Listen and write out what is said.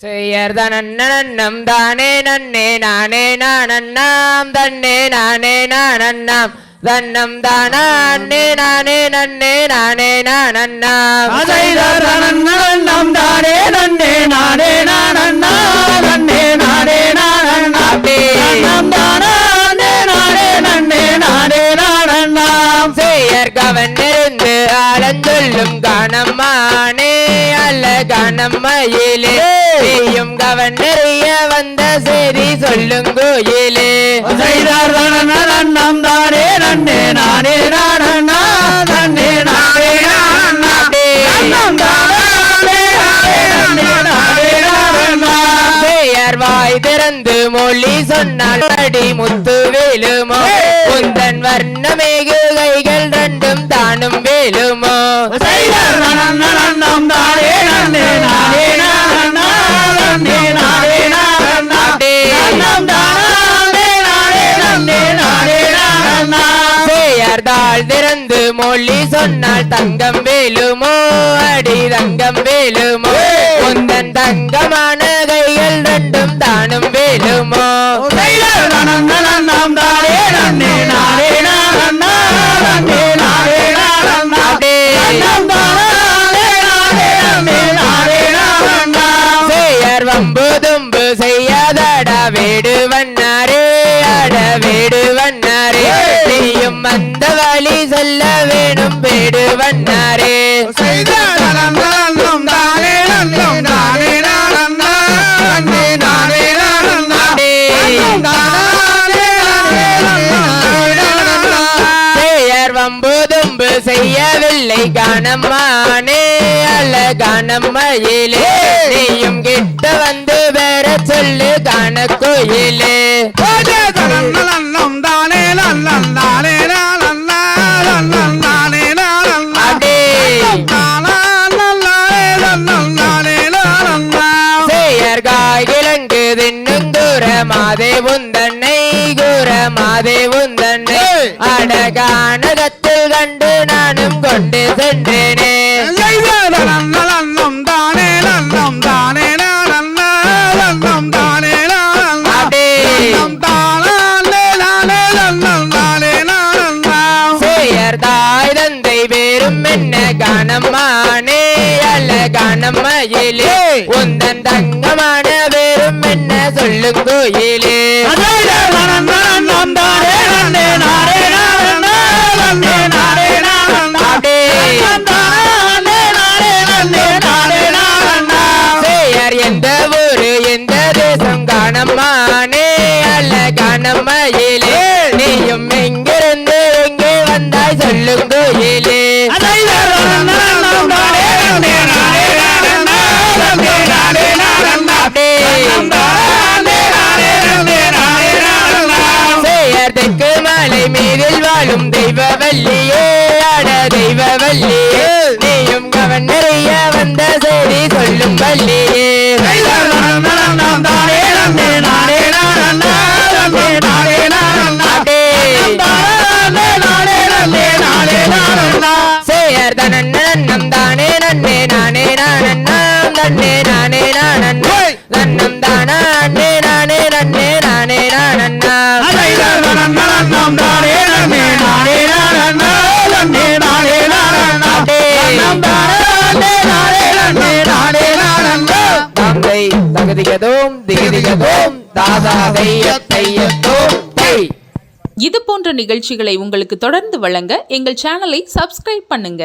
செய்யர் தனன்னம் தானே நன்னே நானே நானண்ணாம் தன்னே நானே நானண்ணாம் தன்னம் தானா நானே நன்னே நானே நானண்ணாம் நம் தானே நன்னே நானே நானண்ணா நன்னே நானே நானண்ணா நம் தானே நானே நன்னே நானே நானண்ணா செய்யர் கவனிருந்து ஆலஞ்சொல்லும் கணம்மானே. அல்ல கணம்மையிலே செய்யும் கவனறிய வந்த செய்தி சொல்லும் கோயிலே செய்தார் நம் தானே நன்னே நானே நானே நானே நானே வாய் திறந்து மொழி சொன்னால் அடி முத்து வேலுமோ. குந்தன் வர்ணமேகு கைகள் ரெண்டும் தானும் வேலுமோ. செய்தார் தானே திறந்து மொழி சொன்னால் தங்கம் வேலுமோ? அடி தங்கம் வேலுமோ? குந்தன் தங்கமான கைகள் ரெண்டும் தானும் செய்யவில்லை கணம்மானே அல்ல கணம்மையிலே நீயும் கிட்ட வந்து வேற சொல்லு கண கோயிலே செயர் காய்கிழங்கு தின்னும் தூர மாதே கொண்டு சென்றேனே. அடே. செயர் தாய் தந்தை வேறும் என்ன கனமானே? அல்ல கணம்மையிலே உந்தன் தங்கமான வேறும் என்ன சொல்லுங்கோயிலே வந்தாய் சொல்லும் கோயிலே செயர் மலை மீதில் வாழும் தெய்வ வல்லியே அட தெய்வ வல்லியே நீயும் கவன் நிறைய வந்த செய்தி சொல்லும் வல்லியே. நானே நானண்ணா தன்னம் தானா? அண்ணே நானே நன்னே நானே நானண்ணா தந்தை தகதிகதோம் திகதிகதோம் தாதா தைய தையத்தோம் தை இது போன்ற நிகழ்ச்சிகளை உங்களுக்கு தொடர்ந்து வழங்க எங்கள் சேனலை சப்ஸ்கிரைப் பண்ணுங்க.